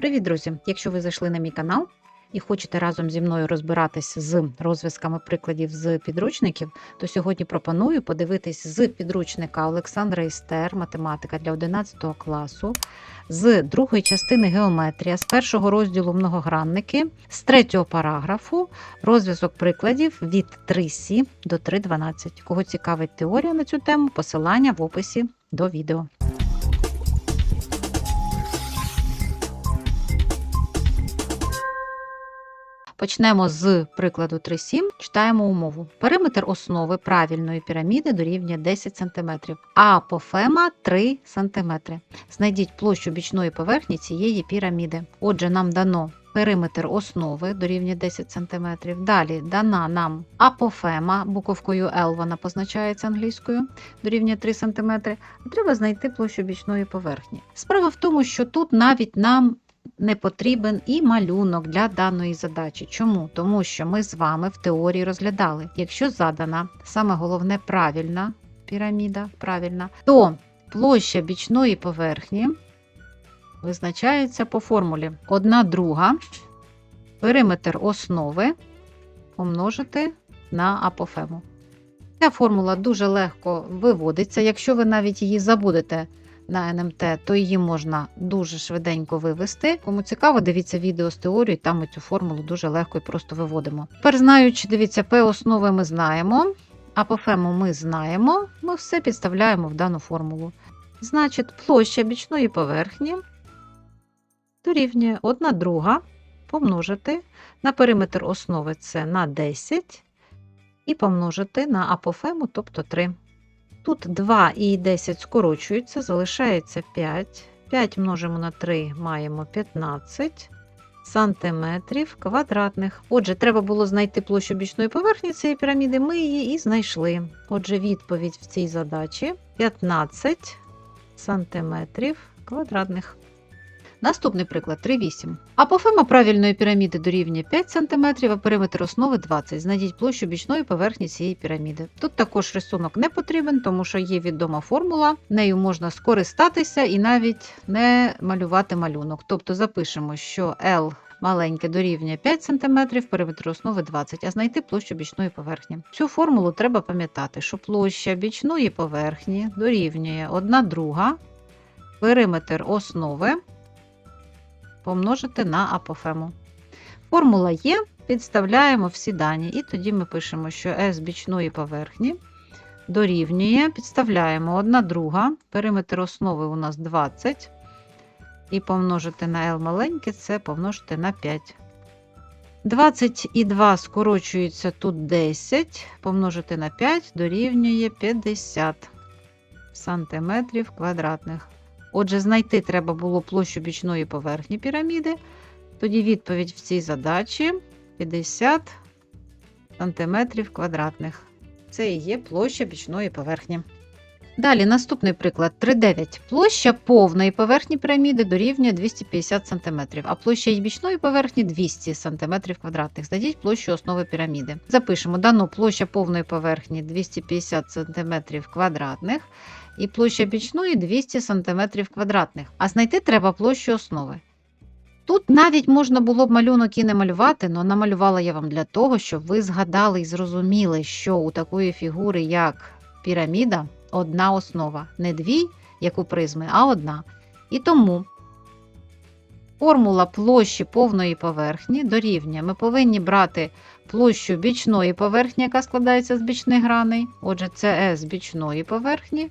Привіт, друзі! Якщо ви зайшли на мій канал і хочете разом зі мною розбиратися з розв'язками прикладів з підручників, то сьогодні пропоную подивитись з підручника Олександра Істер, математика для 11 класу, з другої частини геометрія, з першого розділу многогранники, з третього параграфу розв'язок прикладів від 3С до 3.12. Кого цікавить теорія на цю тему, посилання в описі до відео. Почнемо з прикладу 3.7. Читаємо умову. Периметр основи правильної піраміди дорівнює 10 см, а апофема 3 см. Знайдіть площу бічної поверхні цієї піраміди. Отже, нам дано периметр основи дорівнює 10 см. Далі дана нам апофема, буковкою L вона позначається англійською, дорівнює 3 см. Треба знайти площу бічної поверхні. Справа в тому, що тут навіть нам не потрібен і малюнок для даної задачі. Чому? Тому що ми з вами в теорії розглядали, якщо задана саме головне правильна піраміда, правильна, то площа бічної поверхні визначається по формулі 1 друга периметр основи помножити на апофему. Ця формула дуже легко виводиться, якщо ви навіть її забудете на НМТ, то її можна дуже швиденько вивести. Кому цікаво, дивіться відео з теорією, там ми цю формулу дуже легко і просто виводимо. Тепер знаючи, дивіться, П основи ми знаємо, апофему ми знаємо, ми все підставляємо в дану формулу. Значить, площа бічної поверхні дорівнює 1 друга помножити на периметр основи це на 10 і помножити на апофему, тобто 3. Тут 2 і 10 скорочуються, залишається 5. 5 множимо на 3, маємо 15 сантиметрів квадратних. Отже, треба було знайти площу бічної поверхні цієї піраміди, ми її і знайшли. Отже, відповідь в цій задачі 15 сантиметрів квадратних. Наступний приклад 3,8. Апофема правильної піраміди дорівнює 5 см, а периметр основи 20 Знайдіть площу бічної поверхні цієї піраміди. Тут також рисунок не потрібен, тому що є відома формула, нею можна скористатися і навіть не малювати малюнок. Тобто запишемо, що L маленьке дорівнює 5 см, периметр основи 20 а знайти площу бічної поверхні. Цю формулу треба пам'ятати, що площа бічної поверхні дорівнює 1 друга, периметр основи помножити на апофему. Формула є, підставляємо всі дані, і тоді ми пишемо, що S бічної поверхні дорівнює, підставляємо 1 друга, периметр основи у нас 20, і помножити на L маленьке це помножити на 5. 20 і 2 скорочується тут 10, помножити на 5 дорівнює 50 сантиметрів квадратних. Отже, знайти треба було площу бічної поверхні піраміди. Тоді відповідь в цій задачі 50 см квадратних. Це і є площа бічної поверхні. Далі наступний приклад 3,9. Площа повної поверхні піраміди дорівнює 250 см, а площа її бічної поверхні 200 см квадратних. Знайдіть площу основи піраміди. Запишемо дану площа повної поверхні 250 см квадратних і площа бічної 200 см квадратних. А знайти треба площу основи. Тут навіть можна було б малюнок і не малювати, але намалювала я вам для того, щоб ви згадали і зрозуміли, що у такої фігури, як піраміда, одна основа. Не дві, як у призми, а одна. І тому формула площі повної поверхні дорівнює. Ми повинні брати площу бічної поверхні, яка складається з бічних граней. Отже, це S бічної поверхні.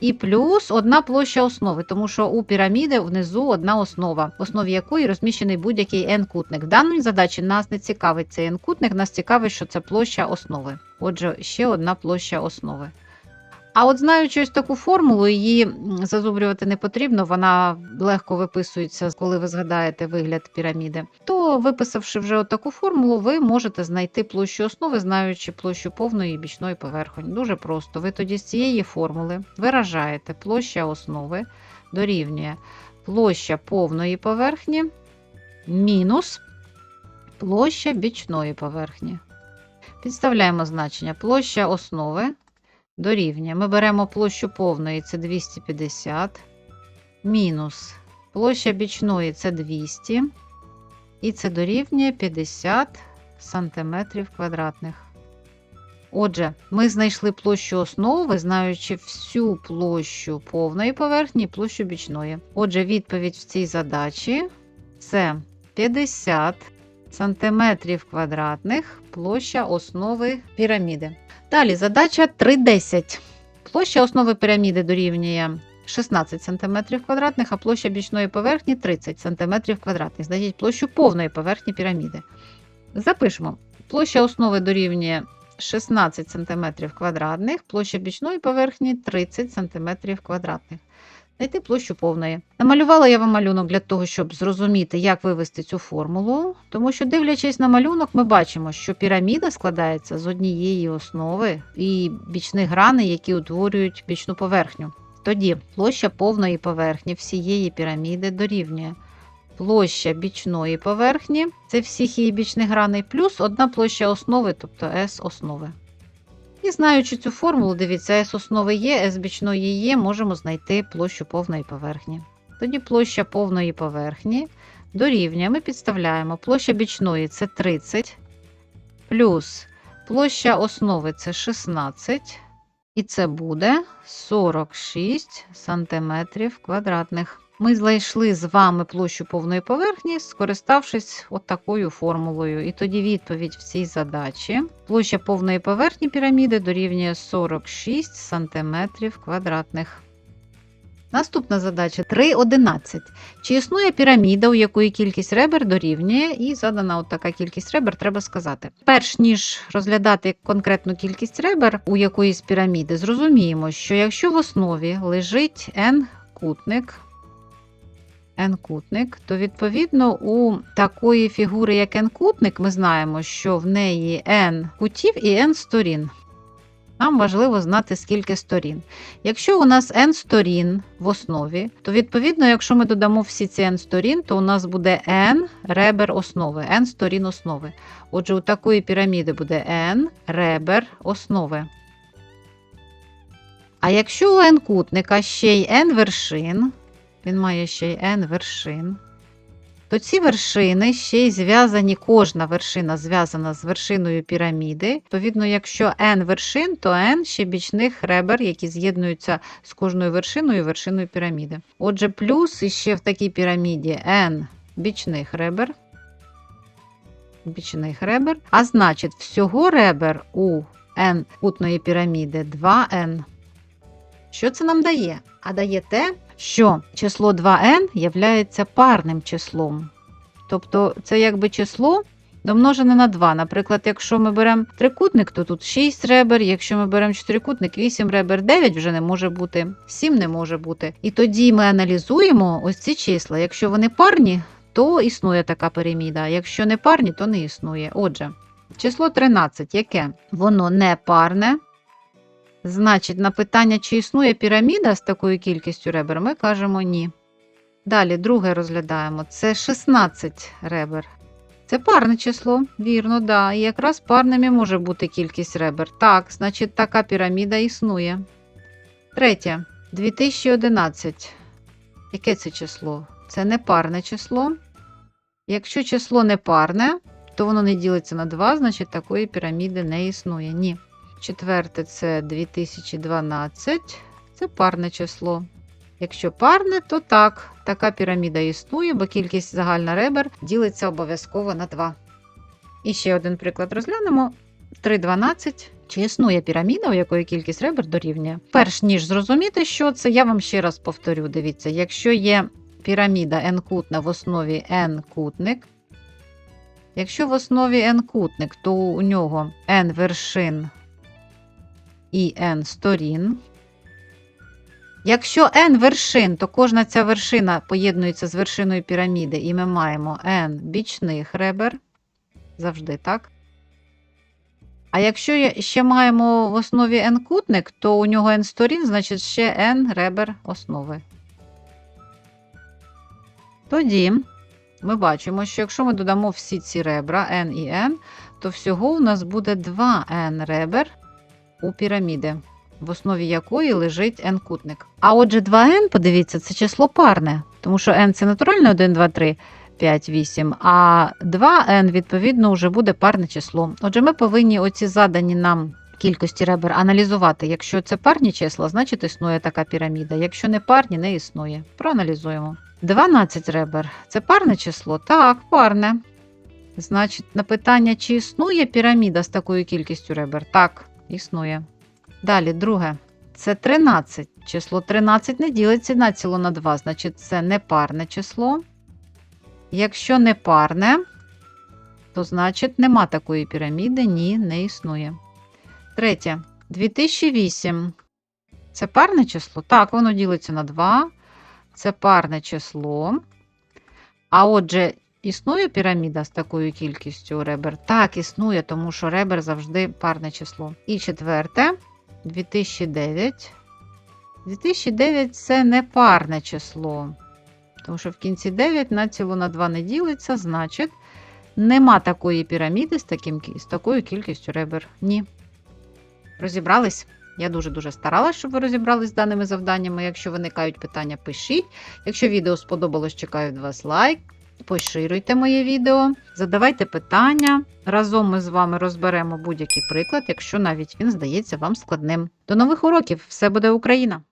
І плюс одна площа основи, тому що у піраміди внизу одна основа, в основі якої розміщений будь-який n-кутник. В даній задачі нас не цікавить цей n-кутник, нас цікавить, що це площа основи. Отже, ще одна площа основи. А от знаючи ось таку формулу, її зазубрювати не потрібно, вона легко виписується, коли ви згадаєте вигляд піраміди. То, виписавши вже таку формулу, ви можете знайти площу основи, знаючи площу повної і бічної поверхні. Дуже просто. Ви тоді з цієї формули виражаєте площа основи дорівнює площа повної поверхні мінус площа бічної поверхні. Підставляємо значення площа основи дорівнює. Ми беремо площу повної, це 250, мінус Площа бічної це 200. І це дорівнює 50 сантиметрів квадратних. Отже, ми знайшли площу основи, знаючи всю площу повної поверхні і площу бічної. Отже, відповідь в цій задачі це 50 сантиметрів квадратних площа основи піраміди. Далі задача 3.10. Площа основи піраміди дорівнює 16 см квадратних, а площа бічної поверхні 30 см квадратних. Знайдіть площу повної поверхні піраміди. Запишемо. Площа основи дорівнює 16 см квадратних, площа бічної поверхні 30 см квадратних. Знайти площу повної. Намалювала я вам малюнок для того, щоб зрозуміти, як вивести цю формулу, тому що, дивлячись на малюнок, ми бачимо, що піраміда складається з однієї основи і бічних граней, які утворюють бічну поверхню. Тоді площа повної поверхні всієї піраміди дорівнює площа бічної поверхні, це всіх її бічних граней, плюс одна площа основи, тобто S основи. І знаючи цю формулу, дивіться, S основи є, S бічної є, можемо знайти площу повної поверхні. Тоді площа повної поверхні дорівнює, ми підставляємо площа бічної це 30, плюс площа основи це 16, і це буде 46 сантиметрів квадратних. Ми знайшли з вами площу повної поверхні, скориставшись от такою формулою. І тоді відповідь в цій задачі. Площа повної поверхні піраміди дорівнює 46 см квадратних. Наступна задача 3.11. Чи існує піраміда, у якої кількість ребер дорівнює, і задана от така кількість ребер, треба сказати. Перш ніж розглядати конкретну кількість ребер у якоїсь піраміди, зрозуміємо, що якщо в основі лежить n кутник, n-кутник, то відповідно у такої фігури, як n-кутник, ми знаємо, що в неї n кутів і n сторін. Нам важливо знати, скільки сторін. Якщо у нас n сторін в основі, то відповідно, якщо ми додамо всі ці n сторін, то у нас буде n ребер основи, n сторін основи. Отже, у такої піраміди буде n ребер основи. А якщо у n кутника ще й n вершин, він має ще й n вершин. То ці вершини ще й зв'язані, кожна вершина зв'язана з вершиною піраміди. Відповідно, якщо n вершин, то n ще бічних ребер, які з'єднуються з кожною вершиною вершиною піраміди. Отже, плюс іще в такій піраміді n бічних ребер. Бічних ребер. А значить, всього ребер у n кутної піраміди 2n. Що це нам дає? А дає те, що число 2n являється парним числом. Тобто це якби число домножене на 2. Наприклад, якщо ми беремо трикутник, то тут 6 ребер, якщо ми беремо чотирикутник, 8 ребер, 9 вже не може бути, 7 не може бути. І тоді ми аналізуємо ось ці числа. Якщо вони парні, то існує така піраміда, якщо не парні, то не існує. Отже, число 13, яке? Воно не парне. Значить, на питання, чи існує піраміда з такою кількістю ребер, ми кажемо ні. Далі, друге розглядаємо: це 16 ребер. Це парне число, вірно, да. І якраз парними може бути кількість ребер. Так, значить, така піраміда існує. Третє. 2011. Яке це число? Це непарне число. Якщо число непарне, то воно не ділиться на 2, значить такої піраміди не існує. Ні. Четверте це 2012. Це парне число. Якщо парне, то так, така піраміда існує, бо кількість загальна ребер ділиться обов'язково на 2. І ще один приклад розглянемо: 3,12. Чи існує піраміда, у якої кількість ребер дорівнює? Перш ніж зрозуміти, що це, я вам ще раз повторю: дивіться, якщо є піраміда n-кутна в основі n-кутник, якщо в основі n-кутник, то у нього n вершин і n сторін. Якщо n вершин, то кожна ця вершина поєднується з вершиною піраміди, і ми маємо n бічних ребер. Завжди так. А якщо ще маємо в основі n кутник, то у нього n сторін, значить ще n ребер основи. Тоді ми бачимо, що якщо ми додамо всі ці ребра n і n, то всього у нас буде 2n ребер у піраміди. в основі якої лежить n-кутник. А отже, 2n, подивіться, це число парне, тому що n це натуральне 1, 2, 3, 5, 8, а 2n, відповідно, вже буде парне число. Отже, ми повинні оці задані нам кількості ребер аналізувати. Якщо це парні числа, значить існує така піраміда. Якщо не парні, не існує. Проаналізуємо. 12 ребер це парне число? Так, парне. Значить, на питання, чи існує піраміда з такою кількістю ребер? Так, існує. Далі, друге. Це 13. Число 13 не ділиться націло на 2, значить, це не парне число. Якщо не парне, то значить нема такої піраміди, ні, не існує. Третє. 2008. Це парне число? Так, воно ділиться на 2. Це парне число. А отже, існує піраміда з такою кількістю ребер? Так, існує, тому що ребер завжди парне число. І четверте, 2009. 2009 це не парне число. Тому що в кінці 9 націло на 2 не ділиться, значить, нема такої піраміди з, таким, з такою кількістю ребер. Ні. Розібрались? Я дуже-дуже старалася, щоб ви розібрались з даними завданнями. Якщо виникають питання, пишіть. Якщо відео сподобалось, чекаю від вас лайк. Поширюйте моє відео, задавайте питання. Разом ми з вами розберемо будь-який приклад, якщо навіть він здається вам складним. До нових уроків! Все буде Україна!